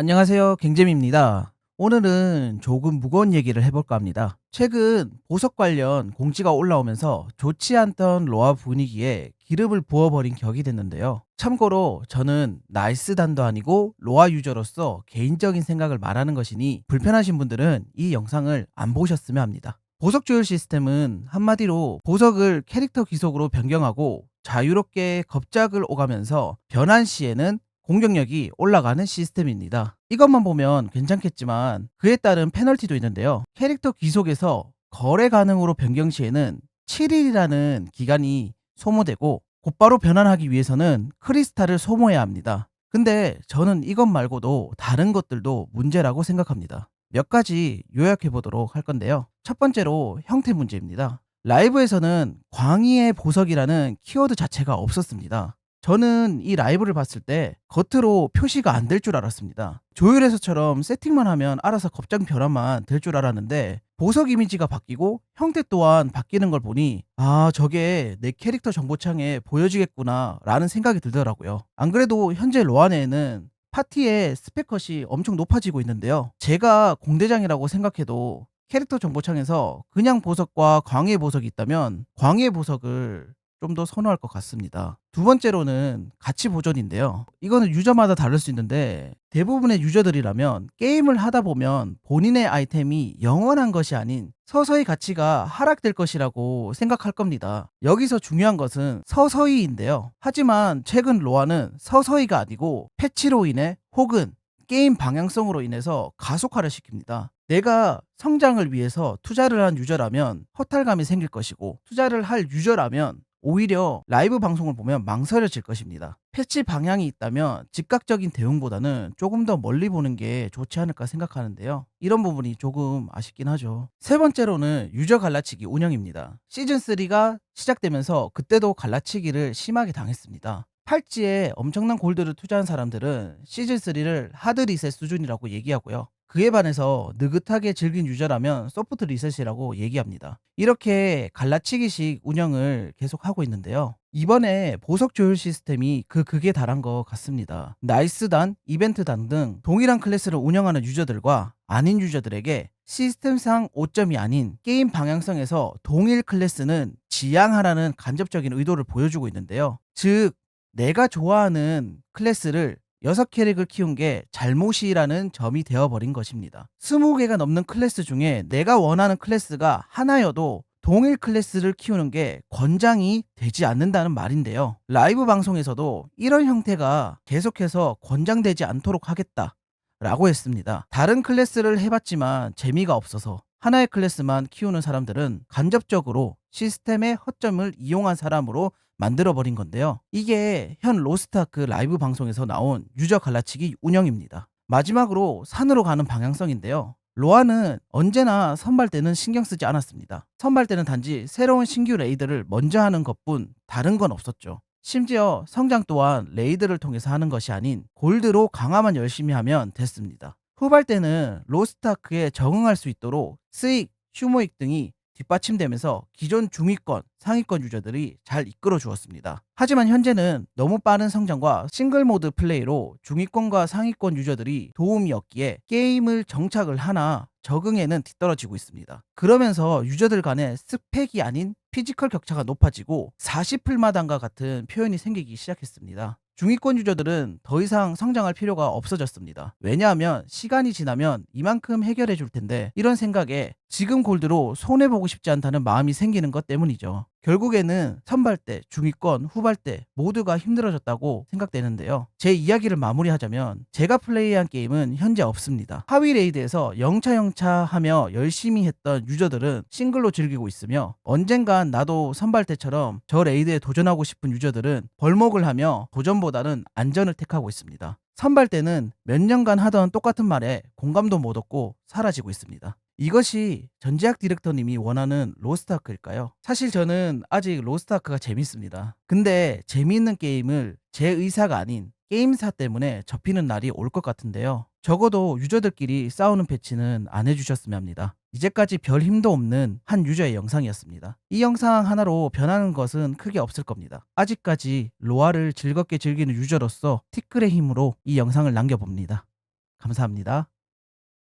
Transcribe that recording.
안녕하세요. 갱잼입니다. 오늘은 조금 무거운 얘기를 해볼까 합니다. 최근 보석 관련 공지가 올라오면서 좋지 않던 로아 분위기에 기름을 부어버린 격이 됐는데요. 참고로 저는 나이스 단도 아니고 로아 유저로서 개인적인 생각을 말하는 것이니 불편하신 분들은 이 영상을 안 보셨으면 합니다. 보석 조율 시스템은 한마디로 보석을 캐릭터 기속으로 변경하고 자유롭게 겁작을 오가면서 변환 시에는 공격력이 올라가는 시스템입니다. 이것만 보면 괜찮겠지만 그에 따른 페널티도 있는데요. 캐릭터 귀속에서 거래 가능으로 변경 시에는 7일이라는 기간이 소모되고 곧바로 변환하기 위해서는 크리스탈을 소모해야 합니다. 근데 저는 이것 말고도 다른 것들도 문제라고 생각합니다. 몇 가지 요약해 보도록 할 건데요. 첫 번째로 형태 문제입니다. 라이브에서는 광희의 보석이라는 키워드 자체가 없었습니다. 저는 이 라이브를 봤을 때 겉으로 표시가 안 될 줄 알았습니다. 조율에서처럼 세팅만 하면 알아서 겁장 변화만 될 줄 알았는데 보석 이미지가 바뀌고 형태 또한 바뀌는 걸 보니 아 저게 내 캐릭터 정보창에 보여지겠구나 라는 생각이 들더라고요. 안 그래도 현재 로아네에는 파티의 스펙컷이 엄청 높아지고 있는데요. 제가 공대장이라고 생각해도 캐릭터 정보창에서 그냥 보석과 광해 보석이 있다면 광해 보석을 좀 더 선호할 것 같습니다. 두 번째로는 가치 보존인데요. 이거는 유저마다 다를 수 있는데 대부분의 유저들이라면 게임을 하다 보면 본인의 아이템이 영원한 것이 아닌 서서히 가치가 하락될 것이라고 생각할 겁니다. 여기서 중요한 것은 서서히인데요. 하지만 최근 로아는 서서히가 아니고 패치로 인해 혹은 게임 방향성으로 인해서 가속화를 시킵니다. 내가 성장을 위해서 투자를 한 유저라면 허탈감이 생길 것이고 투자를 할 유저라면 오히려 라이브 방송을 보면 망설여질 것입니다. 패치 방향이 있다면 즉각적인 대응보다는 조금 더 멀리 보는 게 좋지 않을까 생각하는데요. 이런 부분이 조금 아쉽긴 하죠. 세 번째로는 유저 갈라치기 운영입니다. 시즌3가 시작되면서 그때도 갈라치기를 심하게 당했습니다. 팔찌에 엄청난 골드를 투자한 사람들은 시즌3를 하드 리셋 수준이라고 얘기하고요. 그에 반해서 느긋하게 즐긴 유저라면 소프트 리셋이라고 얘기합니다. 이렇게 갈라치기식 운영을 계속하고 있는데요. 이번에 보석 조율 시스템이 그 극에 달한 것 같습니다. 나이스단, 이벤트단 등 동일한 클래스를 운영하는 유저들과 아닌 유저들에게 시스템상 오점이 아닌 게임 방향성에서 동일 클래스는 지양하라는 간접적인 의도를 보여주고 있는데요. 즉, 내가 좋아하는 클래스를 여섯 캐릭을 키운 게 잘못이라는 점이 되어버린 것입니다. 20개가 넘는 클래스 중에 내가 원하는 클래스가 하나여도 동일 클래스를 키우는 게 권장이 되지 않는다는 말인데요. 라이브 방송에서도 이런 형태가 계속해서 권장되지 않도록 하겠다. 라고 했습니다. 다른 클래스를 해봤지만 재미가 없어서 하나의 클래스만 키우는 사람들은 간접적으로 시스템의 허점을 이용한 사람으로 만들어버린 건데요. 이게 현 로스트아크 라이브 방송에서 나온 유저 갈라치기 운영입니다. 마지막으로 산으로 가는 방향성인데요. 로아는 언제나 선발 때는 신경 쓰지 않았습니다. 선발 때는 단지 새로운 신규 레이드를 먼저 하는 것뿐 다른 건 없었죠. 심지어 성장 또한 레이드를 통해서 하는 것이 아닌 골드로 강화만 열심히 하면 됐습니다. 후발 때는 로스트아크에 적응할 수 있도록 스익, 휴모익 등이 뒷받침되면서 기존 중위권, 상위권 유저들이 잘 이끌어 주었습니다. 하지만 현재는 너무 빠른 성장과 싱글 모드 플레이로 중위권과 상위권 유저들이 도움이 없기에 게임을 정착을 하나 적응에는 뒤떨어지고 있습니다. 그러면서 유저들 간의 스펙이 아닌 피지컬 격차가 높아지고 40풀마당과 같은 표현이 생기기 시작했습니다. 중위권 유저들은 더 이상 성장할 필요가 없어졌습니다. 왜냐하면 시간이 지나면 이만큼 해결해 줄 텐데 이런 생각에 지금 골드로 손해보고 싶지 않다는 마음이 생기는 것 때문이죠. 결국에는 선발 때, 중위권, 후발 때 모두가 힘들어졌다고 생각되는데요. 제 이야기를 마무리하자면 제가 플레이한 게임은 현재 없습니다. 하위 레이드에서 영차영차 하며 열심히 했던 유저들은 싱글로 즐기고 있으며 언젠간 나도 선발 때처럼 저 레이드에 도전하고 싶은 유저들은 벌목을 하며 도전보다는 안전을 택하고 있습니다. 선발 때는 몇 년간 하던 똑같은 말에 공감도 못 얻고 사라지고 있습니다. 이것이 전지학 디렉터님이 원하는 로스트아크일까요? 사실 저는 아직 로스트아크가 재밌습니다. 근데 재미있는 게임을 제 의사가 아닌 게임사 때문에 접히는 날이 올 것 같은데요. 적어도 유저들끼리 싸우는 패치는 안 해주셨으면 합니다. 이제까지 별 힘도 없는 한 유저의 영상이었습니다. 이 영상 하나로 변하는 것은 크게 없을 겁니다. 아직까지 로아를 즐겁게 즐기는 유저로서 티끌의 힘으로 이 영상을 남겨봅니다. 감사합니다. 감사합니다.